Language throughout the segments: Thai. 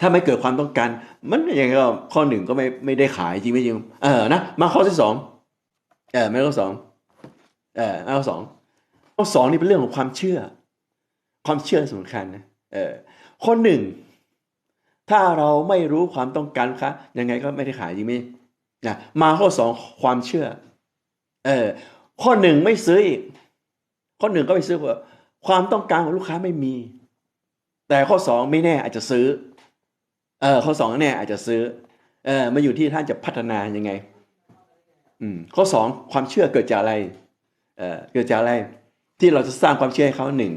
ถ้าไม่เกิดความต้องการ มันอย่างก็ข้อหนึ่งก็ไม่ไม่ได้ขายจริงไม่จริงเออนะมาข้อที่สองเออไม่ข้อสองเออมาข้อสองข้อสองนี่เป็นเรื่องของความเชื่อ ความเชื่อสำคัญนะเออข้อหนึ่งถ้าเราไม่รู้ความต้องการลูกค้ายังไงก็ไม่ได้ขายจริงไหมนะมาข้อสองความเชื่อ เออข้อหนึ่งไม่ซื้ออีกข้อหนึ่งก็ไม่ซื้อเพราะความต้องการของลูกค้าไม่มี แต่ข้อสองไม่แน่อาจจะซื้อ เออข้อสองแน่อาจจะซื้อเออมาอยู่ที่ท่านจะพัฒนายังไง อืมข้อสองความเชื่อเกิดจากอะไรเออเกิดจากอะไร ที่เราจะสร้างความเชื่อให้เขาหนึ่ง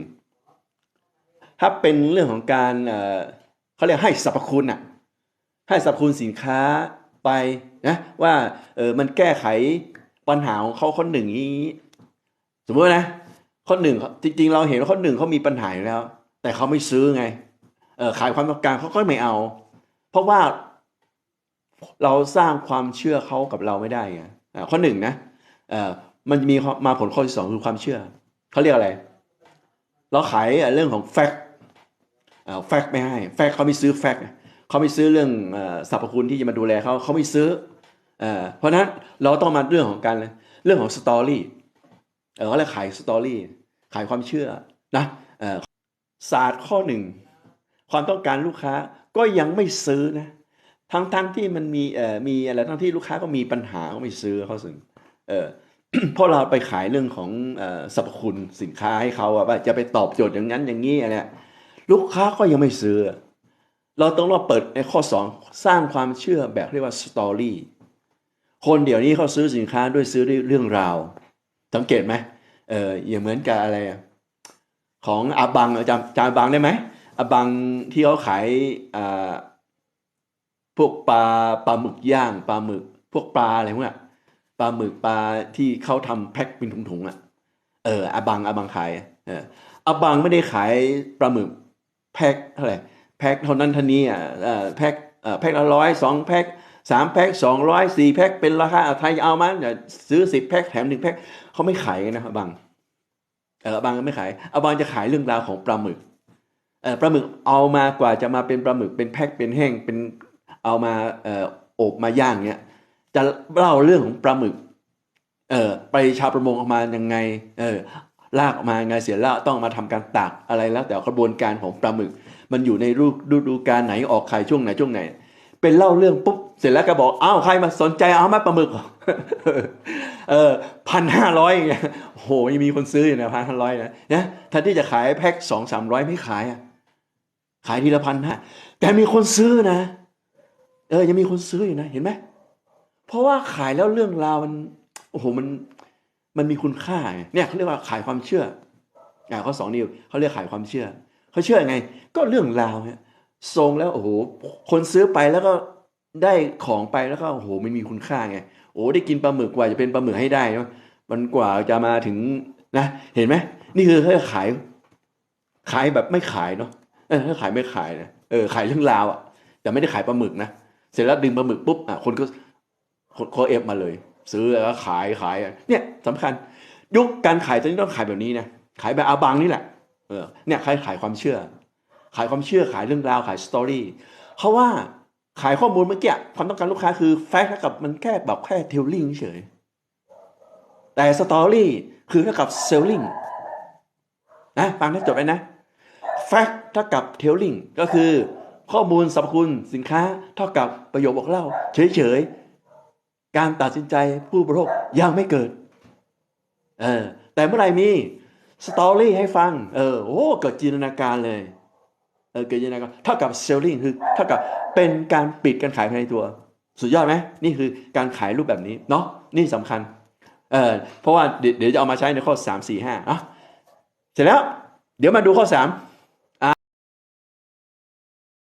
ถ้าเป็นเรื่องของการเออเขาเรียกให้สรรพคุณอะ ให้สรรพคุณสินค้าไปนะว่าเออมันแก้ไขปัญหาของเขาคนหนึ่งนี้ สมมตินะข้อหนึ่งจริง ๆ เราเห็นว่าข้อหนึ่งเขามีปัญหาอยู่แล้ว แต่เขาไม่ซื้อไงเออขายความต้องการเขาก็ไม่เอา เพราะว่าเราสร้างความเชื่อเขากับเราไม่ได้ไงข้อหนึ่งนะมันมีมาผลข้อที่สองคือความเชื่อเขาเรียกอะไร เราขายเรื่องของแฟกต์แฟกต์ไม่ให้ แฟกต์เขาไม่ซื้อแฟกต์เขาไม่ซื้อเรื่องสรรพคุณที่จะมาดูแลเขาเขาไม่ซื้อเอเพราะนั้นเราต้องมาเรื่องของการเรื่องของสตอรี่เออเขาเรียกขายสตอรี่ขายความเชื่อนะศาสตร์ข้อหนึ่งความต้องการลูกค้า ก็ยังไม่ซื้อนะทั้งทั้งที่มันมีเอ่อมีอะไรทั้งที่ลูกค้าก็มีปัญหาก็ไม่ซื้อเขาสึงเออเพราะเราไปขายเรื่องของเอ่อสรรพคุณสินค้าให้เขาว่าจะไปตอบโจทย์อย่างนั้นอย่างนี้อะไรลูกค้าก็ยังไม่ซื้อ เราต้องเราเปิดในข้อสองสร้างความเชื่อแบบเรียกว่าสตอรี่คนเดี๋ยวนี้เขาซื้อสินค้าด้วยซื้อด้วยเรื่องราว สังเกตไหมเอออย่างเหมือนกับอะไรของอาบังจำจำอาบังได้ไหม อาบังที่เขาขายพวกปลาปลาหมึกย่างปลาหมึก พวกปลาอะไรพวกนี้ปลาหมึกปลาที่เขาทำแพ็คเป็นถุงๆอะเอออบังอบังขายเอออบังไม่ได้ขายปลาหมึกแพ็คเท่าไหร่แพ็คเท่านั้นเท่านี้อะแพ็คแพ็คละร้อยสองแพ็คสามแพ็คสองร้อยสี่แพ็คเป็นราคาไทยเอามาซื้อสิบแพ็คแถมหนึ่งแพ็คเขาไม่ขายนะอาบังเอออาบังก็ไม่ขายอาบังจะขายเรื่องราวของปลาหมึก ปลาหมึกเอามากว่าจะมาเป็นปลาหมึกเป็นแพ็คเป็นแห้งเป็นเอามาอบมาย่างเนี้ยจะเล่าเรื่องของปลาหมึกเออไปชาวประมงออกมายังไงเออลากออกมาไงเสียแล้วต้องมาทำการตากอะไรแล้ว แต่กระบวนการของปลาหมึก มันอยู่ในรูฤดูกาลไหนออกไข่ช่วงไหนช่วงไหน เป็นเล่าเรื่องปุ๊บเสร็จแล้วก็บอกอ้าวใครมาสนใจเอามาปลาหมึกเออพันห้าร้อยเงี้ยโหยังมีคนซื้ออยู่นะพันห้าร้อยนะนะแทนที่จะขายแพ็คสองสามร้อยไม่ขายอะ ขายทีละพันฮะแต่มีคนซื้อนะ เออยังมีคนซื้ออยู่นะ เห็นไหมเพราะว่าขายแล้วเรื่องราวมันโอ้โหมันมันมีคุณค่าไงเนี่ยเขาเรียกว่าขายความเชื่ออ่าข้อสองนี่เขาเรียกขายความเชื่อเขาเชื่อไง ก็เรื่องราวเนี่ยทรงแล้วโอ้โหคนซื้อไปแล้วก็ได้ของไปแล้วก็โอ้โหมันมีคุณค่าไงโอ้ได้กินปลาหมึกกว่าจะเป็นปลาหมึกให้ได้เนอะมันกว่าจะมาถึงนะ เห็นไหมนี่คือเขาขาย ขายแบบไม่ขายเนาะ เออถ้าขายไม่ขายนะเออขายเรื่องราวอะแต่ไม่ได้ขายปลาหมึกนะเสร็จแล้วดึงปลาหมึกปุ๊บอะคนก็คนก็เอฟมาเลย ซื้อแล้วขายขายเนี่ยสำคัญ ยุคการขายตอนนี้ต้องขายแบบนี้นะขายแบบอาบังนี่แหละเออเนี่ยขายขายความเชื่อ ขายความเชื่อขายเรื่องราวขายสตอรี่เพราะว่าขายข้อมูลเมื่อกี้ความต้องการลูกค้าคือแฟกต์กับมันแค่แบบแค่เทลลิงเฉยแต่สตอรี่คือเท่ากับเซลลิงนะฟังให้จบไปนะ fact เท่ากับ telling ก็คือข้อมูลสรรพคุณสินค้าเท่ากับประโยคบอกเล่า เฉยๆ การตัดสินใจผู้บริโภคยังไม่เกิดเออแต่เมื่อไหร่มีสตอรี่ให้ฟังเออโอ้เกิดจินตนาการเลยเออเกิดจินตนาการเท่ากับ selling คือเท่ากับเป็นการปิดการขายภายในตัว สุดยอดไหมนี่คือการขายรูปแบบนี้เนาะนี่สำคัญเออเพราะว่าเดี๋ยวจะเอามาใช้ในข้อ 3 4 5อะเสร็จแล้ว เดี๋ยวมาดูข้อ 3